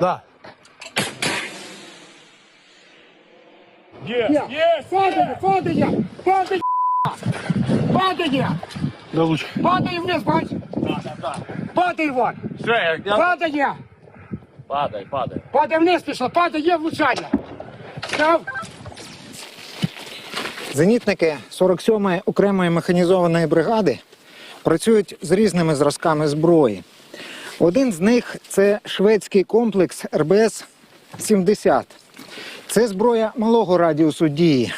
Да. Є, є, падає, падає, падає, падає, До лучки. падає вниз, бач, падає, Валь, Все, я... падає, Падай, падай. падає вниз пішла, падає влучання. Став, Зенітники 47-ї окремої механізованої бригади працюють з різними зразками зброї. Один з них це шведський комплекс РБС-70. Це зброя малого радіусу дії.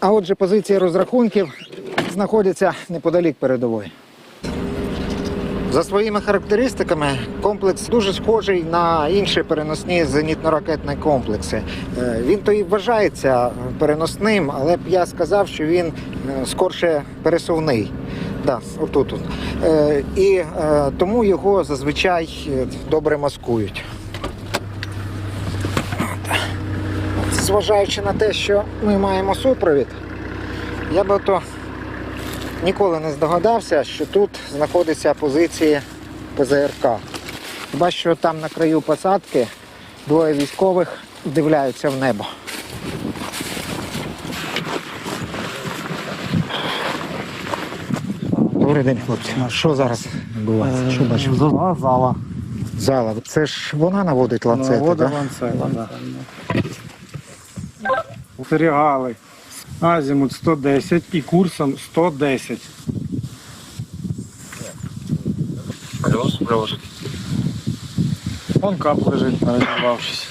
А отже, позиції розрахунків знаходяться неподалік передової. За своїми характеристиками, комплекс дуже схожий на інші переносні зенітно-ракетні комплекси. Е, Він то і вважається переносним, але б я сказав, що він е, скорше пересувний. Да, отут. Е, І е, тому його зазвичай е, добре маскують. Зважаючи на те, що ми маємо супровід, я би то ніколи не здогадався, що тут знаходиться позиції ПЗРК. Хіба що там на краю посадки двоє військових вдивляються в небо. Добрий день, хлопці. Що зараз відбувається? Що бачимо? Зала, зала. Зала. Це ж вона наводить ланцети, Вода так? ланцета, да. Остерігали. Азімут 110 і курсом 110. Плюс, плюс. Вон кап лежить, передававшись.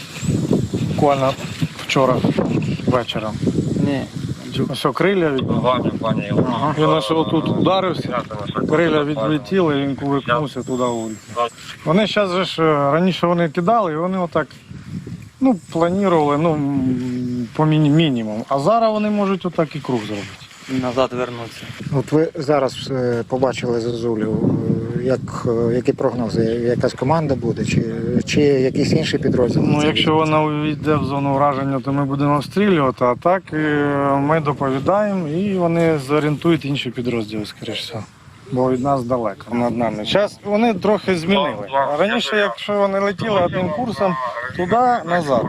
Буквально вчора вечором. Ні. Ось крилля від... Ваня. Він аж отут ударився, крилля відлетіли, і він кувикнувся туди вулицю. Вони зараз же ж е, раніше вони кидали, і вони отак ну, планували ну, по міні- мінімуму. А зараз вони можуть отак і круг зробити. назад вернуться. От ви зараз е, побачили Зозулю. Як, е, які прогнози? Якась команда буде, чи, чи якийсь інший підрозділ? Ну, якщо вона увійде в зону враження, то ми будемо обстрілювати, а так е, ми доповідаємо і вони зорієнтують інші підрозділи, скоріш всього. Бо від нас далеко над нами. Зараз вони трохи змінили. Раніше, якщо вони летіли одним курсом туди, назад,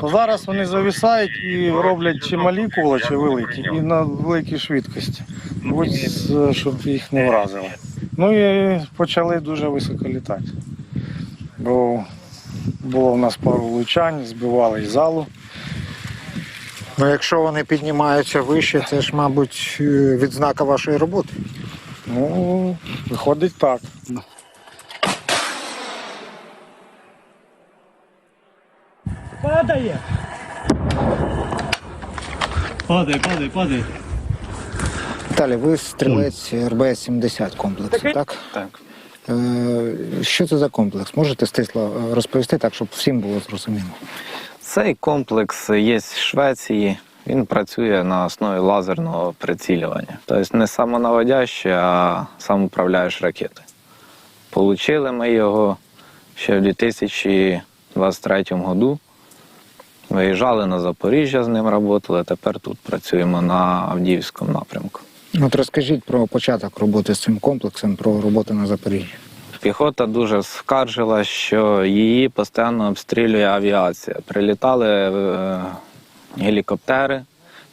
то зараз вони зависають і роблять чи малі кола, чи великі, і на великій швидкості, Будь, щоб їх не вразило. Ну і почали дуже високо літати. Бо було в нас пару влучань, збивали і залу. Ну, якщо вони піднімаються вище, це ж, мабуть, е, відзнака вашої роботи. Ну, виходить так. Падає! Падає, падає, падає. Віталій, ви стрілець РБС-70 комплексу, так? Так. Е, Що це за комплекс? Можете стисло е, розповісти так, щоб всім було зрозуміло? Цей комплекс є з Швеції. Він працює на основі лазерного прицілювання. Тобто не самонаводяще, а самоуправляєш ракети. Получили ми його ще в 2023 году. Виїжджали на Запоріжжя з ним працювали, тепер тут працюємо на Авдіївському напрямку. От розкажіть про початок роботи з цим комплексом, про роботу на Запоріжжі. Піхота дуже скаржила, що її постійно обстрілює авіація. Прилітали е, гелікоптери,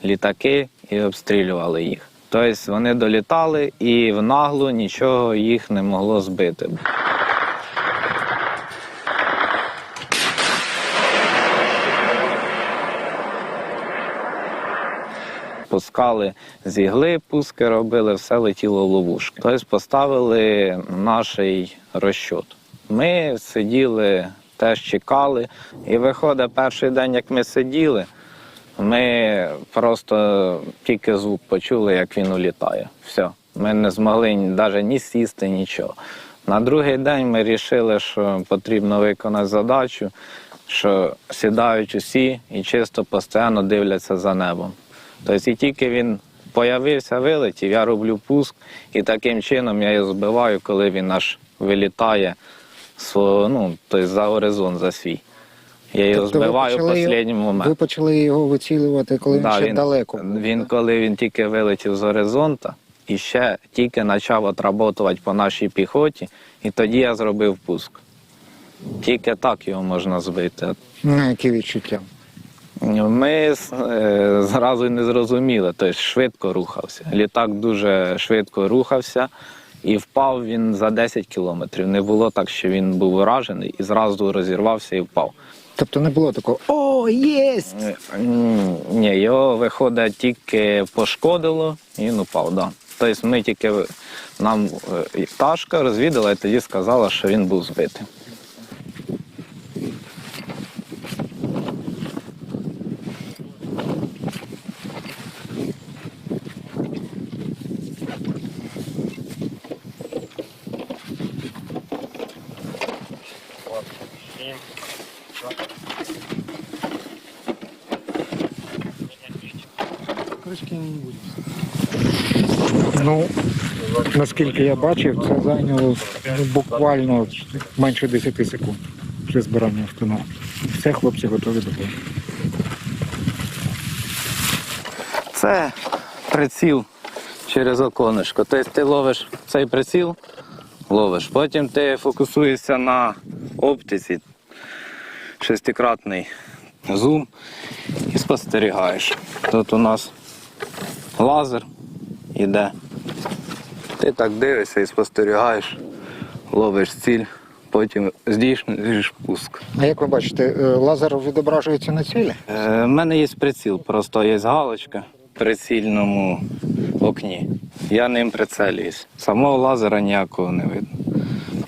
літаки і обстрілювали їх. Тобто вони долітали і в наглу нічого їх не могло збити. Пускали з ігли, пуски робили, все летіло в ловушки. Тобто поставили наш розчот. Ми сиділи, теж чекали. І виходить, перший день, як ми сиділи, ми просто тільки звук почули, як він улітає. Все. Ми не змогли навіть ні сісти, нічого. На другий день ми вирішили, що потрібно виконати задачу, що сідають усі і чисто постійно дивляться за небом. Тобто і тільки він появився, вилетів, я роблю пуск, і таким чином я його збиваю, коли він аж вилітає ну, тобто за горизонт за свій. Я його Тобто збиваю в останній момент. Ви почали його вицілювати, коли він ще він, далеко. був, Він так? коли він тільки вилетів з горизонта і ще тільки почав отработувати по нашій піхоті, і тоді я зробив пуск. Тільки так його можна збити. Ну, які відчуття? Ми е, зразу не зрозуміли, тобто швидко рухався. Літак дуже швидко рухався і впав він за 10 кілометрів. Не було так, що він був уражений і зразу розірвався і впав. Тобто не було такого О, єсть! Е, Ні, його виходить тільки пошкодило і він упав. Да. Тобто ми тільки нам е, пташка розвідала і тоді сказала, що він був збитий. Кришки не буде. Ну, наскільки я бачив, це зайняло ну, буквально менше 10 секунд при збиранні установки. Все, хлопці готові до бою. Це приціл через оконечко. Тобто ти ловиш цей приціл, ловиш. Потім ти фокусуєшся на оптиці, шестикратний зум і спостерігаєш. Тут у нас лазер іде. Ти так дивишся і спостерігаєш, ловиш ціль, потім здійснюєш пуск. А як ви бачите, е, лазер відображується на цілі? У мене є приціл, просто є галочка в прицільному окні. Я ним прицелююсь. Самого лазера ніякого не видно.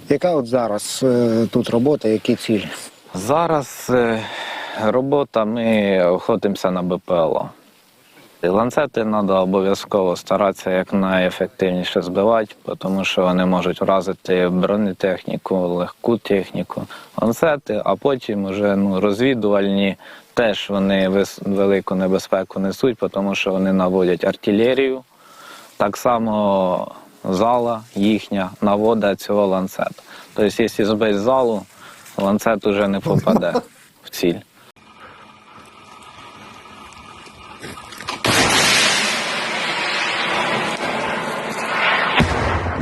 Яка от зараз е, тут робота, які цілі? Зараз е, робота, ми охотимося на БПЛО. І Ланцети треба обов'язково старатися якнайефективніше збивати, тому що вони можуть вразити бронетехніку, легку техніку. Ланцети, а потім вже ну, розвідувальні теж вони велику небезпеку несуть, тому що вони наводять артилерію. Так само зала їхня наводить цього ланцета. Тобто, якщо збити залу, ланцет уже не попаде в ціль.